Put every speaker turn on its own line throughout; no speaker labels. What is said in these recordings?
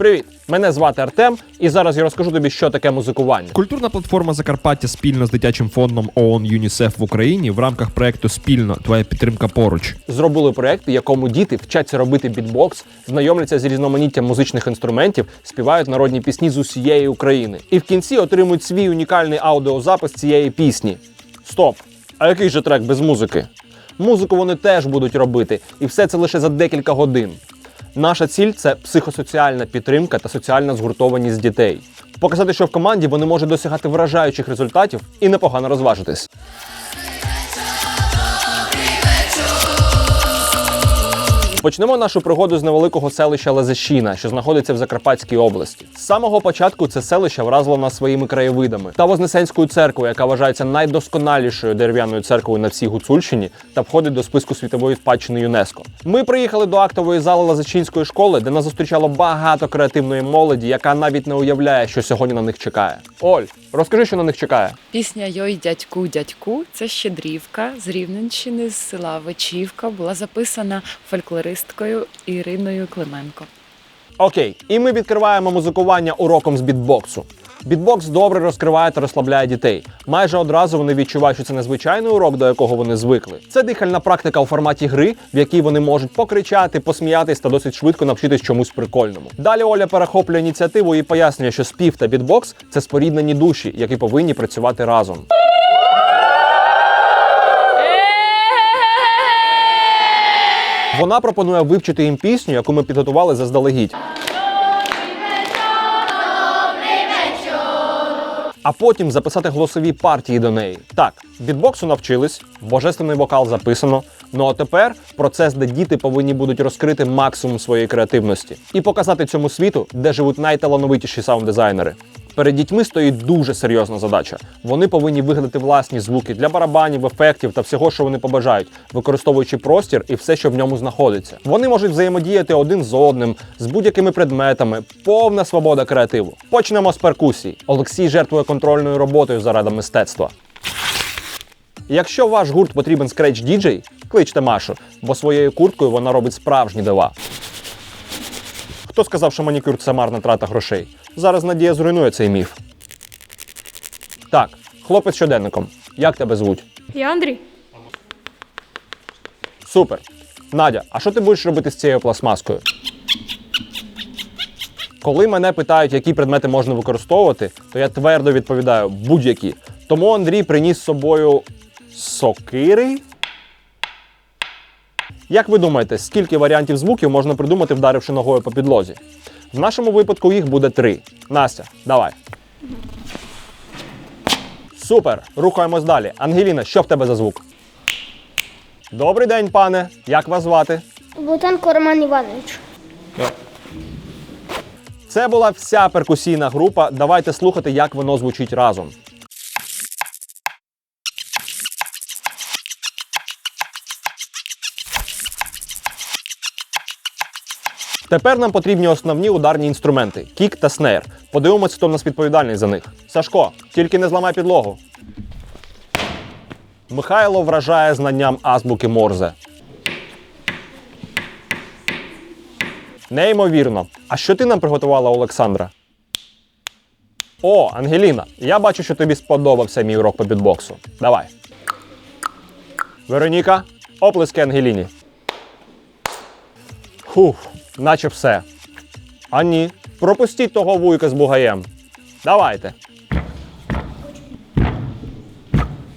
Привіт! Мене звати Артем, і зараз я розкажу тобі, що таке музикування.
Культурна платформа Закарпаття спільно з дитячим фондом ООН ЮНІСЕФ в Україні в рамках проекту Спільно твоя підтримка поруч
Зробили проєкт, в якому діти вчаться робити бітбокс, знайомляться з різноманіттям музичних інструментів, співають народні пісні з усієї України. І в кінці отримують свій унікальний аудіозапис цієї пісні. Стоп! А який же трек без музики? Музику вони теж будуть робити, і все це лише за декілька годин. Наша ціль це психосоціальна підтримка та соціальна згуртованість дітей. Показати, що в команді вони можуть досягати вражаючих результатів і непогано розважитись. Почнемо нашу пригоду з невеликого селища Лазещина, що знаходиться в Закарпатській області. З самого початку це селище вразило нас своїми краєвидами та Вознесенською церквою, яка вважається найдосконалішою дерев'яною церквою на всій Гуцульщині та входить до списку світової спадщини ЮНЕСКО. Ми приїхали до актової зали Лазещинської школи, де нас зустрічало багато креативної молоді, яка навіть не уявляє, що сьогодні на них чекає. Оль, розкажи, що на них чекає.
Пісня Йой дядьку, дядьку це щедрівка з Рівненщини, з села Вечівка. Була записана фольклористкою Іриною Клименко.
Окей, і ми відкриваємо музикування уроком з бітбоксу. Бітбокс добре розкриває та розслабляє дітей. Майже одразу вони відчувають, що це незвичайний урок, до якого вони звикли. Це дихальна практика у форматі гри, в якій вони можуть покричати, посміятись та досить швидко навчитись чомусь прикольному. Далі Оля перехоплює ініціативу і пояснює, що спів та бітбокс це споріднені душі, які повинні працювати разом. Вона пропонує вивчити їм пісню, яку ми підготували заздалегідь. А потім записати голосові партії до неї. Так, бітбоксу навчились, божественний вокал записано. Ну а тепер процес, де діти повинні будуть розкрити максимум своєї креативності і показати цьому світу, де живуть найталановитіші саунд-дизайнери. Перед дітьми стоїть дуже серйозна задача. Вони повинні вигадати власні звуки для барабанів, ефектів та всього, що вони побажають, використовуючи простір і все, що в ньому знаходиться. Вони можуть взаємодіяти один з одним, з будь-якими предметами, повна свобода креативу. Почнемо з перкусії. Олексій жертвує контрольною роботою заради мистецтва. Якщо ваш гурт потрібен скреч діджей, кличте Машу, бо своєю курткою вона робить справжні дива. Хто сказав, що манікюр це марна трата грошей? Зараз Надія зруйнує цей міф. Так, хлопець щоденником. Як тебе звуть?
Я Андрій.
Супер. Надя, а що ти будеш робити з цією пластмаскою? Коли мене питають, які предмети можна використовувати, то я твердо відповідаю будь-які. Тому Андрій приніс з собою сокири. Як ви думаєте, скільки варіантів звуків можна придумати, вдаривши ногою по підлозі? В нашому випадку їх буде три. Настя, давай. Супер! Рухаємось далі. Ангеліна, що в тебе за звук? Добрий день, пане. Як вас звати?
Бутенко Роман Іванович.
Це була вся перкусійна група. Давайте слухати, як воно звучить разом. Тепер нам потрібні основні ударні інструменти кік та снейр. Подивимося, хто в нас відповідальний за них. Сашко, тільки не зламай підлогу. Михайло вражає знанням азбуки Морзе. Неймовірно. А що ти нам приготувала, Олександра? О, Ангеліна, я бачу, що тобі сподобався мій урок по бітбоксу. Давай. Вероніка, оплески Ангеліні. Фух, наче все. А ні, пропустіть того вуйка з бугаєм. Давайте.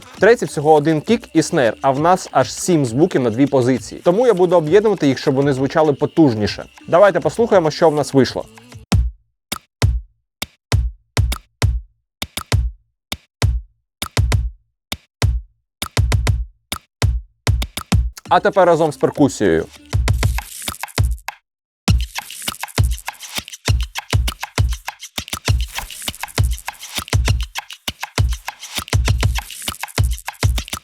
В треці всього один кік і снейр, а в нас аж сім звуків на дві позиції. Тому я буду об'єднувати їх, щоб вони звучали потужніше. Давайте послухаємо, що в нас вийшло. А тепер разом з перкусією.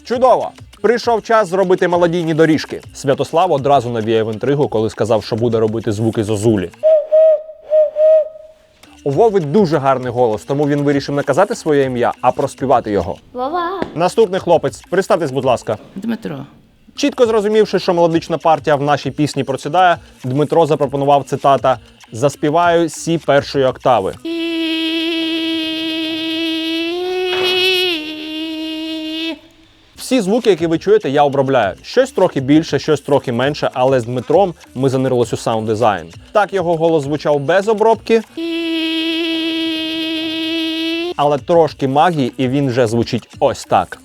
Чудово! Прийшов час зробити мелодійні доріжки. Святослав одразу навіяв інтригу, коли сказав, що буде робити звуки зозулі. У Вови дуже гарний голос, тому він вирішив не казати своє ім'я, а проспівати його.
Вова.
Наступний хлопець, представтесь, будь ласка.
Дмитро.
Чітко зрозумівши, що мелодична партія в нашій пісні просідає, Дмитро запропонував цитата заспіваю сі першої октави. Всі звуки, які ви чуєте, я обробляю. Щось трохи більше, щось трохи менше, але з Дмитром ми занирились у саунд дизайн. Так його голос звучав без обробки. Але трошки магії, і він вже звучить ось так.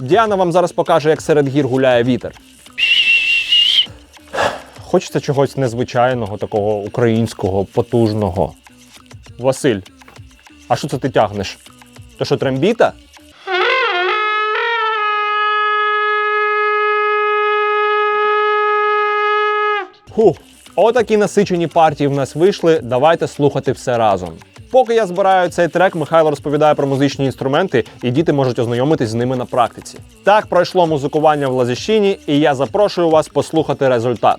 Діана вам зараз покаже, як серед гір гуляє вітер. Хочеться чогось незвичайного, такого українського, потужного. Василь, а що це ти тягнеш? То що трембіта? Фух, отакі насичені партії в нас вийшли. Давайте слухати все разом. Поки я збираю цей трек, Михайло розповідає про музичні інструменти, і діти можуть ознайомитись з ними на практиці. Так пройшло музикування в Лазищині, і я запрошую вас послухати результат.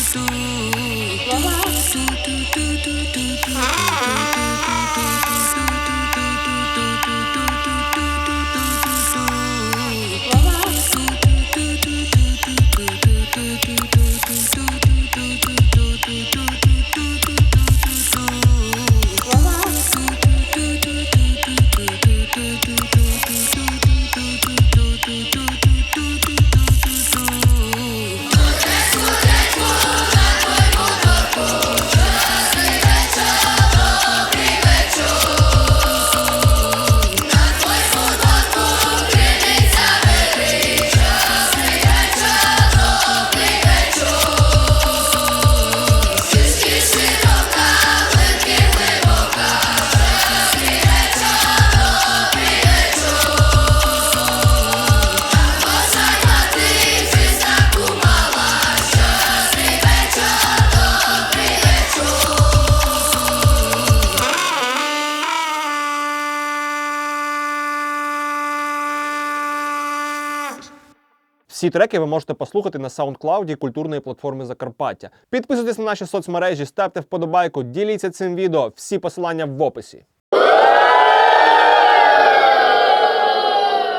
Всі треки ви можете послухати на SoundCloud культурної платформи Закарпаття. Підписуйтесь на наші соцмережі, ставте вподобайку, діліться цим відео. Всі посилання в описі.